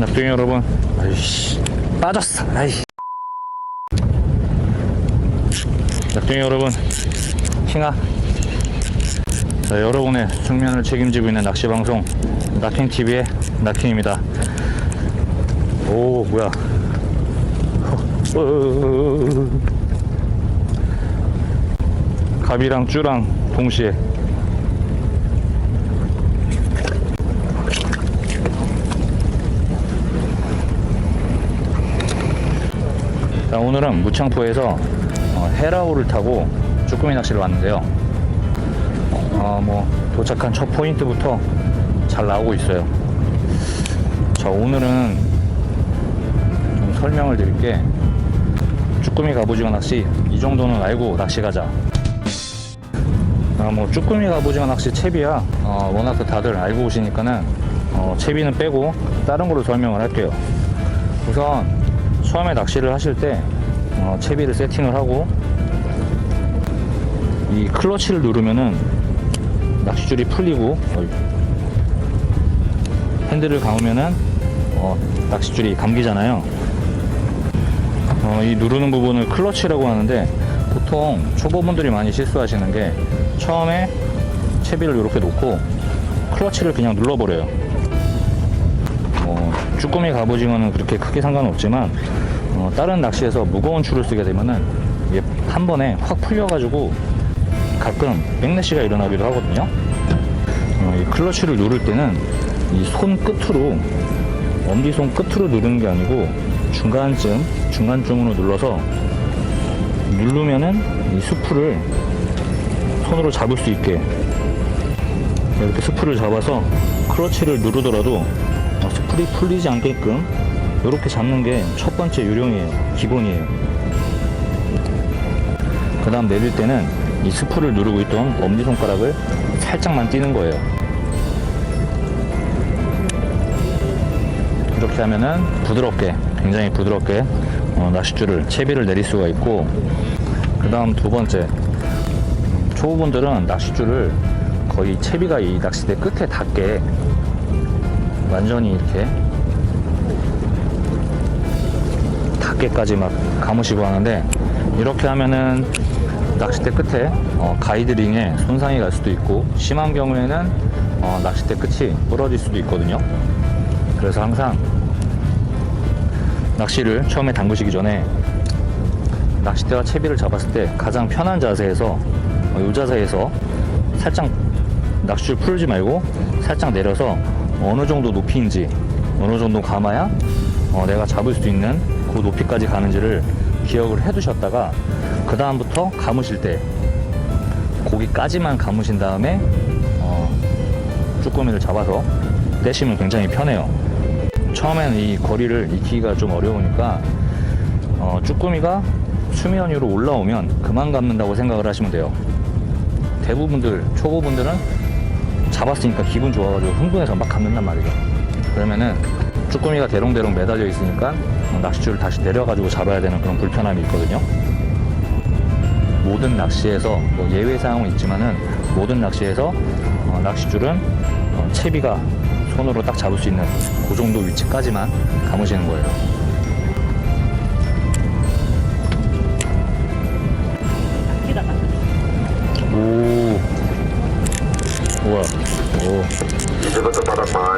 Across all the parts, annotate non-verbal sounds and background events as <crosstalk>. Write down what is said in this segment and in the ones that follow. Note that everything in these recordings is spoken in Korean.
낙동이 여러분. 아이씨. 빠졌어. 아이씨. 낙동이 여러분. 킹아. 자, 여러분의 숙면을 책임지고 있는 낚시 방송 낙킹TV의 낙킹입니다. 오 뭐야. 어, 어, 어, 어. 갑이랑 쭈랑 동시에 자, 오늘은 무창포에서 어, 헤라호를 타고 쭈꾸미 낚시를 왔는데요. 어, 뭐 도착한 첫 포인트부터 잘 나오고 있어요. 자, 오늘은 좀 설명을 드릴게. 쭈꾸미 갑오징어 낚시 이 정도는 알고 낚시 가자. 아, 뭐 쭈꾸미 갑오징어 낚시 채비야 어, 워낙 그 다들 알고 오시니까는 어, 채비는 빼고 다른 걸로 설명을 할게요. 우선 처음에 낚시를 하실 때 어, 채비를 세팅을 하고 이 클러치를 누르면은 낚시줄이 풀리고 핸들을 감으면은 어, 낚시줄이 감기잖아요. 어, 이 누르는 부분을 클러치라고 하는데 보통 초보분들이 많이 실수하시는 게 처음에 채비를 이렇게 놓고 클러치를 그냥 눌러버려요. 어, 쭈꾸미 갑오징어는 그렇게 크게 상관없지만 어, 다른 낚시에서 무거운 줄을 쓰게 되면은 이게 한 번에 확 풀려가지고 가끔 백래시가 일어나기도 하거든요. 어, 이 클러치를 누를 때는 이 손 끝으로 엄지손 끝으로 누르는 게 아니고 중간쯤 중간쯤으로 눌러서 누르면은 이 스프를 손으로 잡을 수 있게 이렇게 스프를 잡아서 클러치를 누르더라도 어, 스프리 풀리지 않게끔 이렇게 잡는 게 첫 번째 요령이에요. 기본이에요. 그 다음 내릴 때는 이 스프를 누르고 있던 엄지손가락을 살짝만 띄는 거예요. 이렇게 하면은 부드럽게, 굉장히 부드럽게 어, 낚싯줄을, 채비를 내릴 수가 있고, 그 다음 두 번째, 초보분들은 낚싯줄을 거의 채비가 이 낚싯대 끝에 닿게 완전히 이렇게 닿게까지 막 감으시고 하는데 이렇게 하면은 낚싯대 끝에 어, 가이드링에 손상이 갈 수도 있고 심한 경우에는 어, 낚싯대 끝이 부러질 수도 있거든요. 그래서 항상 낚시를 처음에 담그시기 전에 낚싯대와 채비를 잡았을 때 가장 편한 자세에서 어, 이 자세에서 살짝 낚시줄 풀지 말고 살짝 내려서 어느 정도 높이인지 어느 정도 감아야 어, 내가 잡을 수 있는 그 높이까지 가는지를 기억을 해 두셨다가 그 다음부터 감으실 때 고기까지만 감으신 다음에 어, 쭈꾸미를 잡아서 떼시면 굉장히 편해요. 처음에는 이 거리를 익히기가 좀 어려우니까 어, 쭈꾸미가 수면 위로 올라오면 그만 감는다고 생각을 하시면 돼요. 대부분들 초보분들은 잡았으니까 기분 좋아가지고 흥분해서 막 감는단 말이죠. 그러면은 쭈꾸미가 대롱대롱 매달려 있으니까 어, 낚싯줄을 다시 내려가지고 잡아야 되는 그런 불편함이 있거든요. 모든 낚시에서 뭐 예외 사항은 있지만은 모든 낚시에서 어, 낚싯줄은 어, 채비가 손으로 딱 잡을 수 있는 그 정도 위치까지만 감으시는 거예요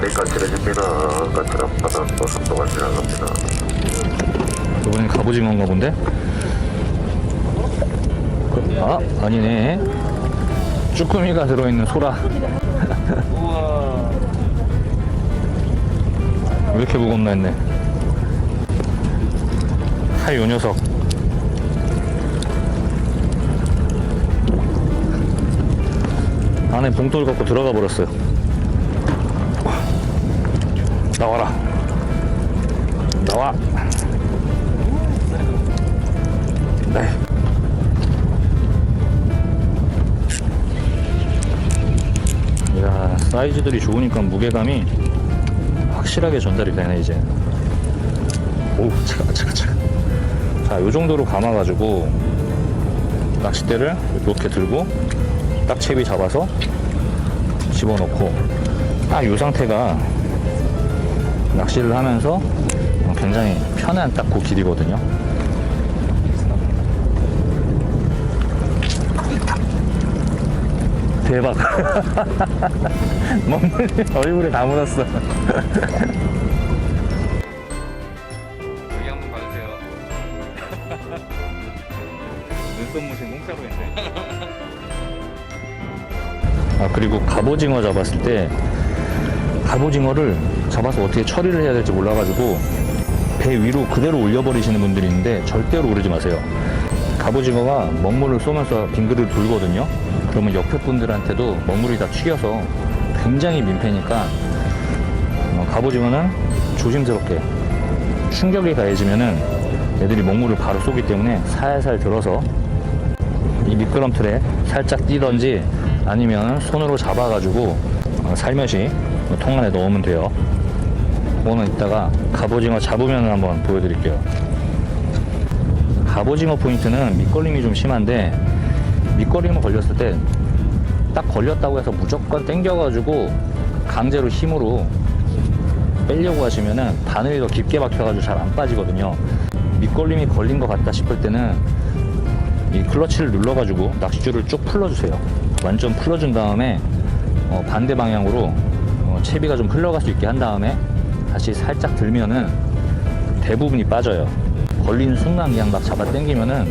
바닥 많이 까칠해집니다. 까칠한 바닥도 속도가 지나갑니다. 이번엔 갑오징어인가 본데? 아 아니네 쭈꾸미가 들어있는 소라 <laughs> 왜 이렇게 무겁나 했네 하이 요 녀석 안에 봉돌 갖고 들어가 버렸어요 나와. 네. 야 사이즈들이 좋으니까 무게감이 확실하게 전달이 되네 이제. 오 차가 차가 차가. 자 요 정도로 감아가지고 낚싯대를 이렇게 들고 딱 채비 잡아서 집어넣고 딱 이 상태가 낚시를 하면서 굉장히 편한 딱 그 길이거든요. 대박. <laughs> 먹는 얼굴에 다 묻었어. 여기 한번 봐주세요. <laughs> 눈썹 무신 공짜로 했네. 아 그리고 갑오징어 잡았을 때 갑오징어를 잡아서 어떻게 처리를 해야 될지 몰라가지고 배 위로 그대로 올려버리시는 분들이 있는데 절대로 오르지 마세요. 갑오징어가 먹물을 쏘면서 빙그를 돌거든요. 그러면 옆에 분들한테도 먹물이 다 튀겨서 굉장히 민폐니까 어, 갑오징어는 조심스럽게 충격이 가해지면은 애들이 먹물을 바로 쏘기 때문에 살살 들어서 이 미끄럼틀에 살짝 뛰던지 아니면 손으로 잡아가지고 어, 살며시 통 안에 넣으면 돼요. 오늘 이따가 갑오징어 잡으면 한번 보여드릴게요. 갑오징어 포인트는 밑걸림이 좀 심한데 밑걸림을 걸렸을 때 딱 걸렸다고 해서 무조건 당겨가지고 강제로 힘으로 빼려고 하시면은 바늘이 더 깊게 박혀가지고 잘 안 빠지거든요. 밑걸림이 걸린 것 같다 싶을 때는 이 클러치를 눌러가지고 낚싯줄을 쭉 풀어주세요. 완전 풀어준 다음에 어, 반대 방향으로 어, 채비가 좀 흘러갈 수 있게 한 다음에 다시 살짝 들면은 대부분이 빠져요. 걸리는 순간 그냥 막 잡아 당기면은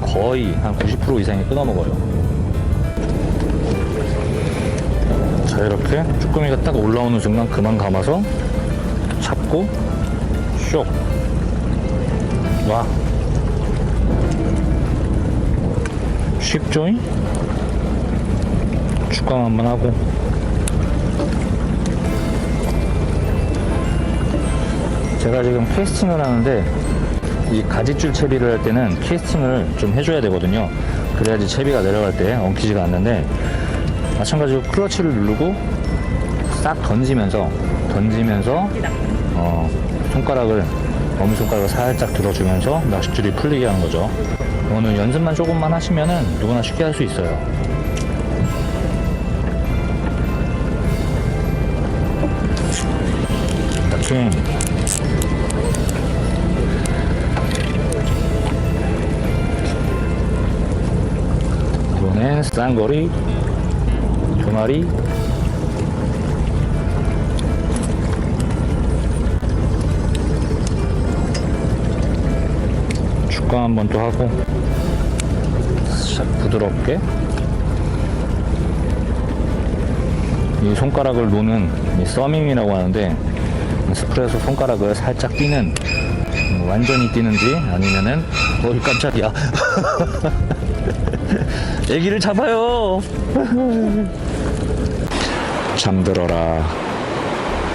거의 한 90% 이상이 끊어먹어요. 자 이렇게 쭈꾸미가 딱 올라오는 순간 그만 감아서 잡고 쇽 와. 쉽죠잉? 축감 한번 하고 제가 지금 캐스팅을 하는데 이 가지줄 채비를 할 때는 캐스팅을 좀 해줘야 되거든요. 그래야지 채비가 내려갈 때 엉키지가 않는데 마찬가지로 클러치를 누르고 싹 던지면서 던지면서 어, 손가락을 엄지손가락을 살짝 들어주면서 낚싯줄이 풀리게 하는 거죠. 오늘 연습만 조금만 하시면은 누구나 쉽게 할 수 있어요. 이렇게 쌍거리? 두 마리 축강 한번 또 하고. 싹 부드럽게. 이 손가락을 노는 이 서밍이라고 하는데 스프레소 손가락을 살짝 뛰는 음, 완전히 뛰는지 아니면은 어이 깜짝이야 <laughs> <laughs> 애기를 잡아요. 잠들어라.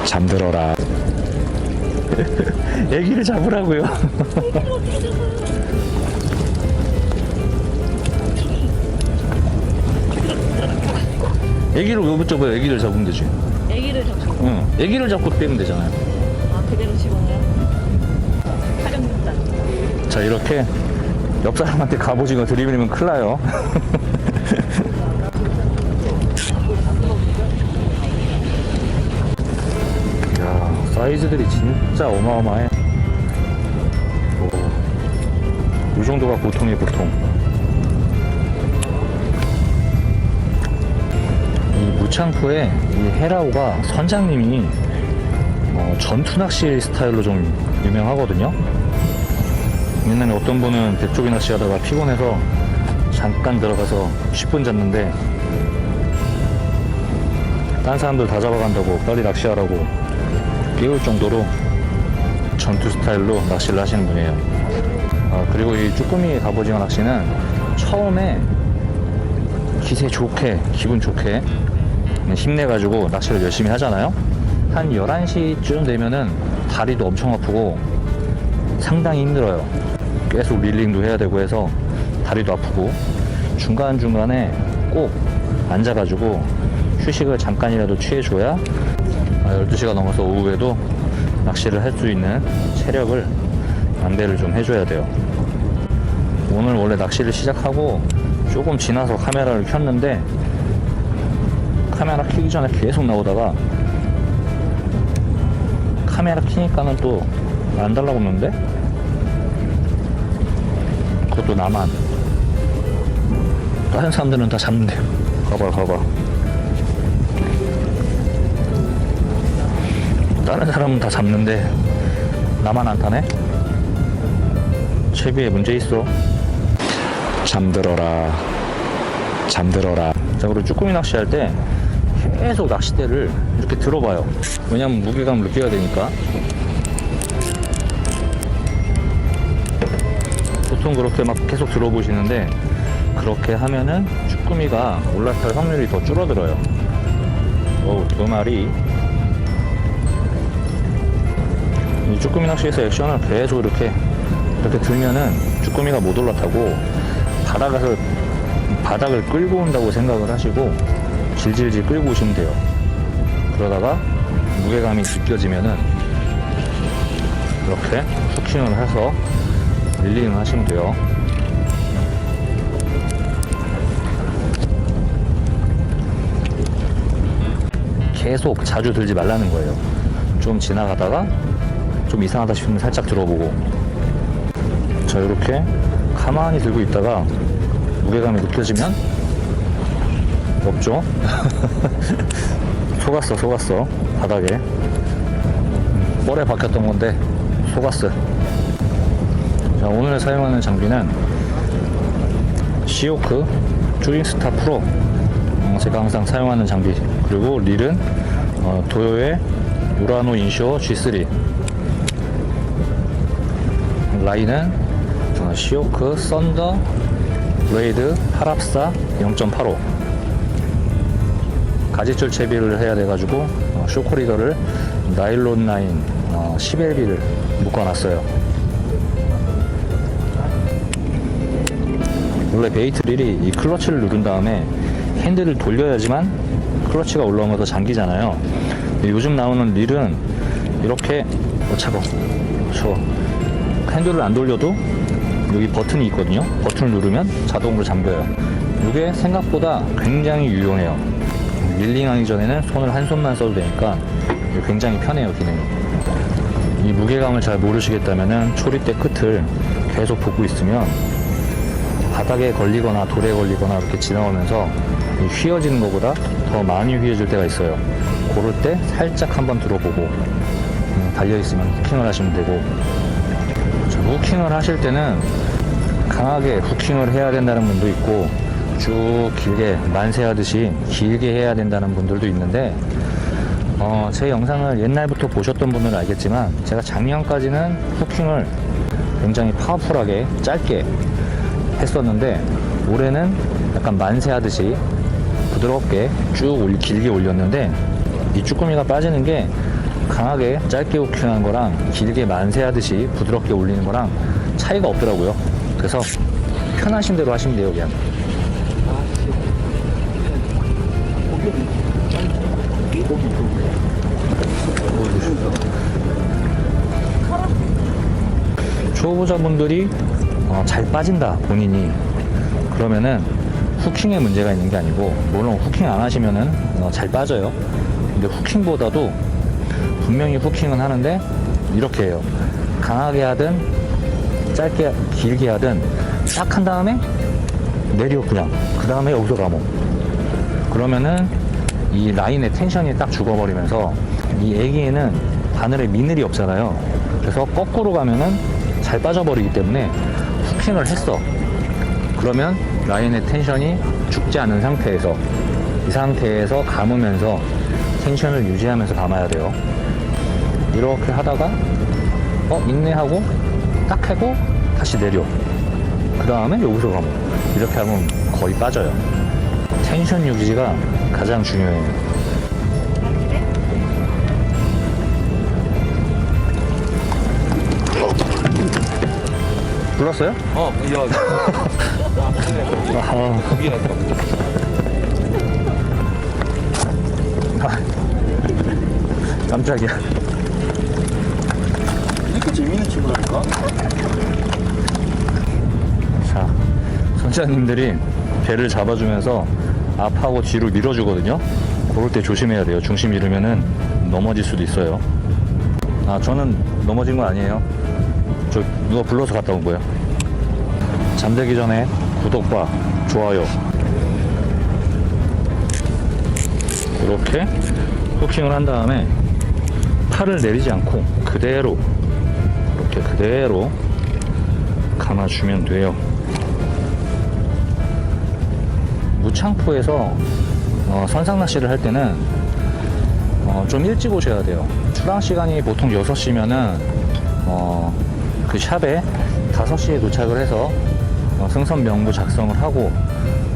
잠들어라. <laughs> 애기를 잡으라고요. <laughs> 애기를 왜 붙잡아요? 애기를 잡으면 되지. 애기를 잡고 응. 애기를 잡고 빼면 되잖아요. 아 그대로 집어넣어요? 촬영 못다 자 이렇게 옆 사람한테 갑오징어 들이밀면 큰일 나요. <laughs> 야 사이즈들이 진짜 어마어마해. 오, 이 정도가 보통이에요 보통. 이 무창포에 이 헤라오가 선장님이 어, 전투 낚시 스타일로 좀 유명하거든요 옛날에 어떤 분은 백조기 낚시 하다가 피곤해서 잠깐 들어가서 10분 잤는데 딴 사람들 다 잡아간다고 빨리 낚시하라고 깨울 정도로 전투 스타일로 낚시를 하시는 분이에요 아, 그리고 이 쭈꾸미 갑오징어 낚시는 처음에 기세 좋게 기분 좋게 힘내가지고 낚시를 열심히 하잖아요 한 11시쯤 되면은 다리도 엄청 아프고 상당히 힘들어요. 계속 릴링도 해야 되고 해서 다리도 아프고 중간중간에 꼭 앉아가지고 휴식을 잠깐이라도 취해줘야 12시가 넘어서 오후에도 낚시를 할 수 있는 체력을 안배를 좀 해줘야 돼요. 오늘 원래 낚시를 시작하고 조금 지나서 카메라를 켰는데 카메라 켜기 전에 계속 나오다가 카메라 키니까는 또 안 달라고 그러는데? 그것도 나만. 다른 사람들은 다 잡는데요. 가봐, 가봐. 다른 사람은 다 잡는데, 나만 안 타네? 채비에 문제 있어. 잠들어라. 잠들어라. 자, 그리고 쭈꾸미 낚시할 때 계속 낚싯대를 이렇게 들어봐요. 왜냐면 무게감을 느껴야 되니까. 보통 그렇게 막 계속 들어보시는데 그렇게 하면은 쭈꾸미가 올라탈 확률이 더 줄어들어요. 오, 두 마리. 이 쭈꾸미 낚시에서 액션을 계속 이렇게 이렇게 들면은 쭈꾸미가 못 올라타고 바닥에서 바닥을 끌고 온다고 생각을 하시고 질질질 끌고 오시면 돼요. 그러다가 무게감이 느껴지면은 이렇게 후킹을 해서 릴링을 하시면 돼요. 계속 자주 들지 말라는 거예요. 좀 지나가다가 좀 이상하다 싶으면 살짝 들어보고. 자 이렇게 가만히 들고 있다가 무게감이 느껴지면 없죠? <laughs> 속았어 속았어. 바닥에. 음, 볼에 박혔던 건데 속았어 자 오늘 사용하는 장비는 시오크 쭈링스타 프로. 어, 제가 항상 사용하는 장비. 그리고 릴은 어, 도요의 우라노 인쇼 G3 라인은 어, 시오크 썬더 브레이드 8합사 0.85 가지줄 채비를 해야 돼가지고 어, 쇼크리더를 나일론 라인 어, 11비를 묶어놨어요 원래 베이트 릴이 이 클러치를 누른 다음에 핸들을 돌려야지만 클러치가 올라오면서 잠기잖아요. 요즘 나오는 릴은 이렇게 어 차고 저 핸들을 안 돌려도 여기 버튼이 있거든요. 버튼을 누르면 자동으로 잠겨요. 이게 생각보다 굉장히 유용해요. 릴링하기 전에는 손을 한 손만 써도 되니까 굉장히 편해요 기능이. 이 무게감을 잘 모르시겠다면 초리대 끝을 계속 보고 있으면 바닥에 걸리거나 돌에 걸리거나 이렇게 지나오면서 이 휘어지는 것보다 더 많이 휘어질 때가 있어요. 그럴 때 살짝 한번 들어보고 음, 달려있으면 후킹을 하시면 되고. 자, 후킹을 하실 때는 강하게 후킹을 해야 된다는 분도 있고 쭉 길게 만세하듯이 길게 해야 된다는 분들도 있는데 어, 제 영상을 옛날부터 보셨던 분들은 알겠지만 제가 작년까지는 후킹을 굉장히 파워풀하게 짧게 했었는데 올해는 약간 만세하듯이 부드럽게 쭉 길게 올렸는데 이 쭈꾸미가 빠지는 게 강하게 짧게 후킹하는 거랑 길게 만세하듯이 부드럽게 올리는 거랑 차이가 없더라고요. 그래서 편하신 대로 하시면 돼요, 그냥. 초보자분들이 어, 잘 빠진다 본인이. 그러면은 후킹에 문제가 있는 게 아니고 물론 후킹 안 하시면은 어, 잘 빠져요. 근데 후킹보다도 분명히 후킹은 하는데 이렇게 해요. 강하게 하든 짧게 길게 하든 딱 한 다음에 내려 그냥. 그 다음에 여기서 감어 그러면은 이 라인의 텐션이 딱 죽어버리면서 이 애기에는 바늘에 미늘이 없잖아요. 그래서 거꾸로 가면은 잘 빠져버리기 때문에 후킹을 했어. 그러면 라인의 텐션이 죽지 않은 상태에서 이 상태에서 감으면서 텐션을 유지하면서 감아야 돼요. 이렇게 하다가 어 있네 하고 딱 하고 다시 내려. 그 다음에 여기서 감어 이렇게 하면 거의 빠져요. 텐션 유지가 가장 중요해요 불렀어요? 어, 야, 아, 미안하다. 깜짝이야 이렇게 재밌는 친구라니까? 자, 선장님들이 배를 잡아주면서 앞하고 뒤로 밀어주거든요. 그럴 때 조심해야 돼요. 중심 잃으면은 넘어질 수도 있어요. 아, 저는 넘어진 거 아니에요. 저 누가 불러서 갔다 온 거예요. 잠들기 전에 구독과 좋아요. 이렇게 후킹을 한 다음에 팔을 내리지 않고 그대로 이렇게 그대로 감아주면 돼요. 무창포에서 어, 선상 낚시를 할 때는 어, 좀 일찍 오셔야 돼요. 출항 시간이 보통 6시면은 어, 그 샵에 5시에 도착을 해서 어, 승선 명부 작성을 하고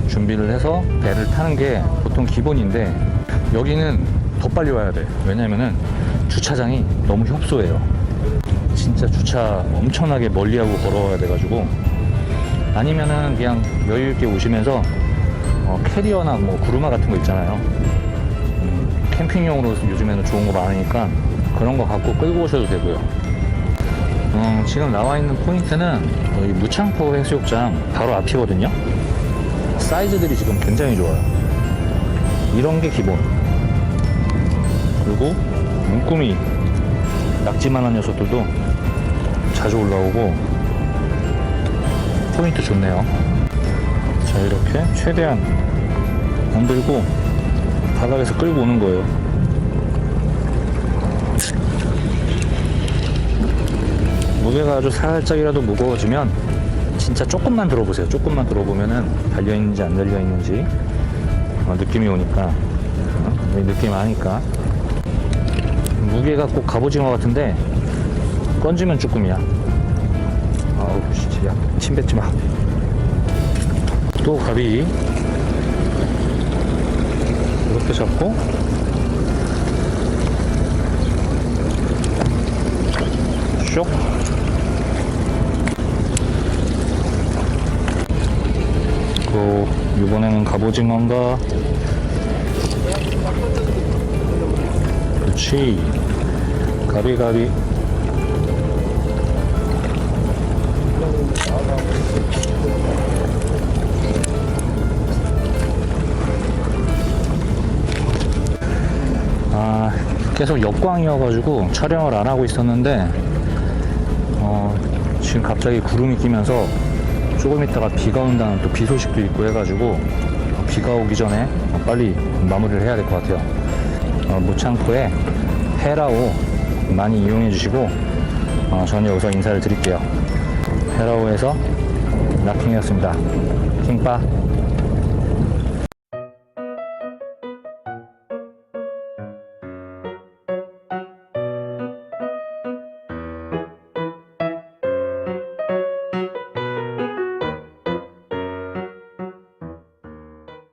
준비를 해서 배를 타는 게 보통 기본인데 여기는 더 빨리 와야 돼. 왜냐면은 주차장이 너무 협소해요. 진짜 주차 엄청나게 멀리 하고 걸어와야 돼 가지고 아니면은 그냥 여유 있게 오시면서 어, 캐리어나 뭐 구루마 같은 거 있잖아요. 음, 캠핑용으로 요즘에는 좋은 거 많으니까 그런 거 갖고 끌고 오셔도 되고요. 어, 지금 나와 있는 포인트는 여기 무창포 해수욕장 바로 앞이거든요. 사이즈들이 지금 굉장히 좋아요. 이런 게 기본. 그리고 문구미 낙지만한 녀석들도 자주 올라오고 포인트 좋네요. 자 이렇게 최대한 안 들고 바닥에서 끌고 오는 거예요. 무게가 아주 살짝이라도 무거워지면 진짜 조금만 들어보세요. 조금만 들어보면은 달려있는지 안 달려있는지 어, 느낌이 오니까 어? 이 느낌 아니까 무게가 꼭 갑오징어 같은데 건지면 쭈꾸미야. 아우 진짜 야, 침 뱉지 마. 또 가비 이렇게 잡고 쇽 이번에는 갑오징어인가? 그렇지. 가비가비. 아, 계속 역광이어가지고 촬영을 안 하고 있었는데, 어, 지금 갑자기 구름이 끼면서 조금 있다가 비가 온다는 또 비 소식도 있고 해가지고, 비가 오기 전에 빨리 마무리를 해야 될 것 같아요. 어, 무창포에 헤라오 많이 이용해 주시고, 어, 저는 여기서 인사를 드릴게요. 헤라오에서 락킹이었습니다. 킹빠.